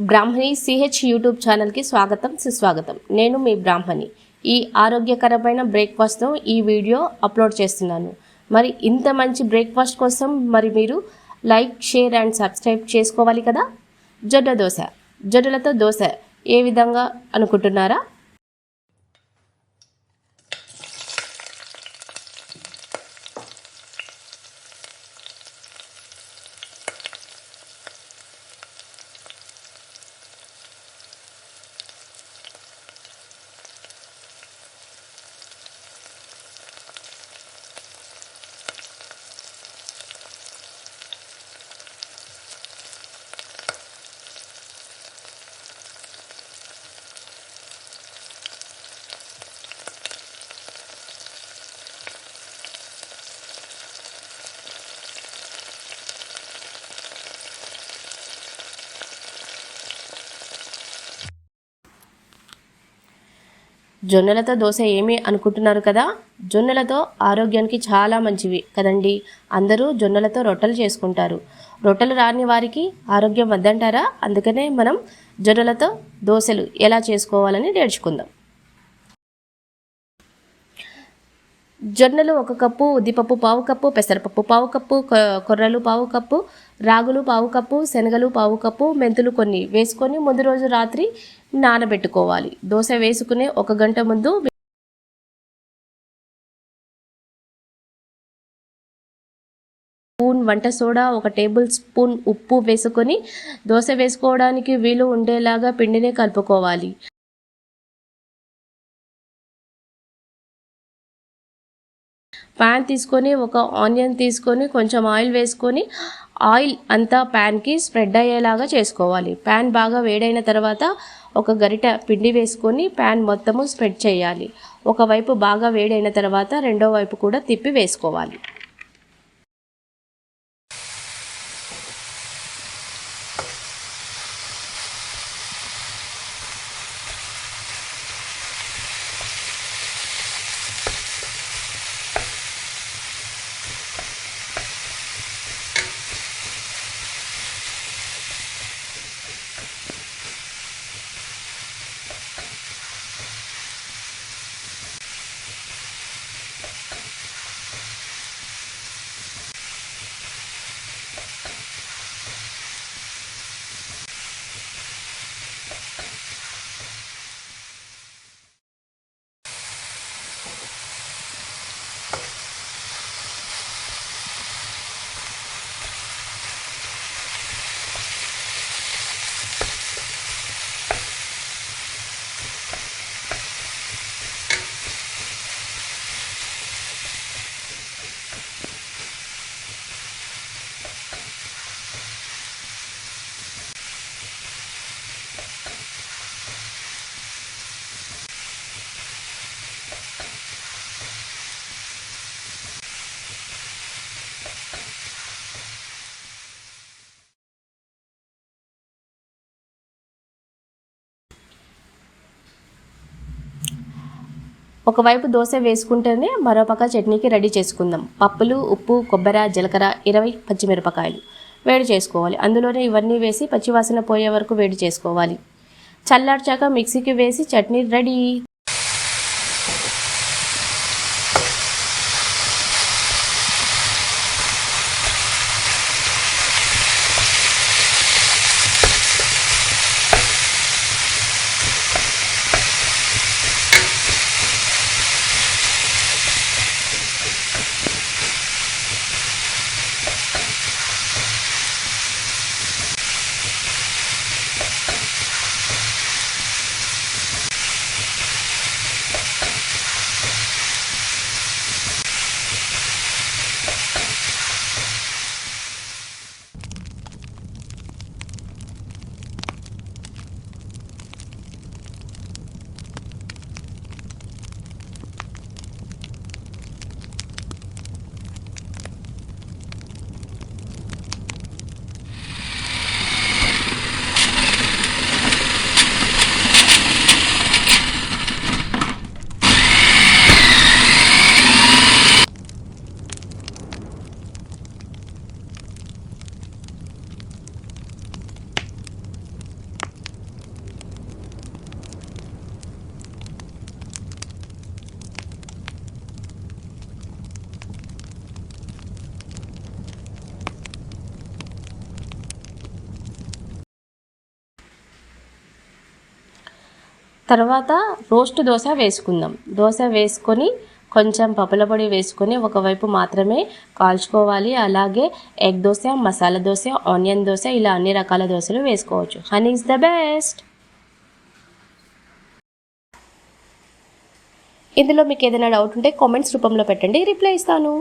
బ్రాహ్మణి CH YouTube ఛానల్కి స్వాగతం సుస్వాగతం. నేను మీ బ్రాహ్మణి. ఈ ఆరోగ్యకరమైన బ్రేక్ఫాస్ట్తో ఈ వీడియో అప్లోడ్ చేస్తున్నాను. మరి ఇంత మంచి బ్రేక్ఫాస్ట్ కోసం మరి మీరు లైక్ షేర్ అండ్ సబ్స్క్రైబ్ చేసుకోవాలి కదా? జొన్న దోశ. జొన్నలతో దోశ ఏ విధంగా అనుకుంటున్నారా? జొన్నలతో దోశ ఏమి అనుకుంటున్నారు కదా? జొన్నలతో ఆరోగ్యానికి చాలా మంచివి కదండి. అందరూ జొన్నలతో రొట్టెలు చేసుకుంటారు. రొట్టెలు రాని వారికి ఆరోగ్యం వద్దంటారా? అందుకనే మనం జొన్నలతో దోశలు ఎలా చేసుకోవాలని నేర్చుకుందాం. జొన్నలు ఒక కప్పు ఉద్దిపప్పు పావు కప్పు పెసరపప్పు పావు కప్పు కొర్రలు పావు కప్పు రాగులు పావు కప్పు శనగలు పావు కప్పు మెంతులు కొన్ని వేసుకొని ముందు రోజు రాత్రి నానబెట్టుకోవాలి. దోశ వేసుకునే ఒక గంట ముందు స్పూన్ వంట సోడా ఒక టేబుల్ స్పూన్ ఉప్పు వేసుకొని దోశ వేసుకోవడానికి వీలు ఉండేలాగా పిండిని కలుపుకోవాలి. ప్యాన్ తీసుకొని ఒక ఆనియన్ తీసుకొని కొంచెం ఆయిల్ వేసుకొని ఆయిల్ అంతా ప్యాన్కి స్ప్రెడ్ అయ్యేలాగా చేసుకోవాలి. ప్యాన్ బాగా వేడైన తర్వాత ఒక గరిట పిండి వేసుకొని ప్యాన్ మొత్తము స్ప్రెడ్ చేయాలి. ఒకవైపు బాగా వేడైన తర్వాత రెండో వైపు కూడా తిప్పి వేసుకోవాలి. ఒకవైపు దోశ వేసుకుంటేనే మరోపక్క చట్నీకి రెడీ చేసుకుందాం. పప్పులు ఉప్పు కొబ్బరి జీలకర్ర ఇరవై పచ్చిమిరపకాయలు వేడి చేసుకోవాలి. అందులోనే ఇవన్నీ వేసి పచ్చివాసన పోయే వరకు వేడి చేసుకోవాలి. చల్లార్చాక మిక్సీకి వేసి చట్నీ రెడీ. తర్వాత రోస్ట్ దోశ వేసుకుందాం. దోశ వేసుకొని కొంచెం పప్పుల పొడి వేసుకొని ఒకవైపు మాత్రమే కాల్చుకోవాలి. అలాగే ఎగ్ దోశ మసాలా దోశ ఆనియన్ దోశ ఇలా అన్ని రకాల దోశలు వేసుకోవచ్చు. Honey is the best! ఇందులో మీకు ఏదైనా డౌట్ ఉంటే కామెంట్స్ రూపంలో పెట్టండి. రిప్లై ఇస్తాను.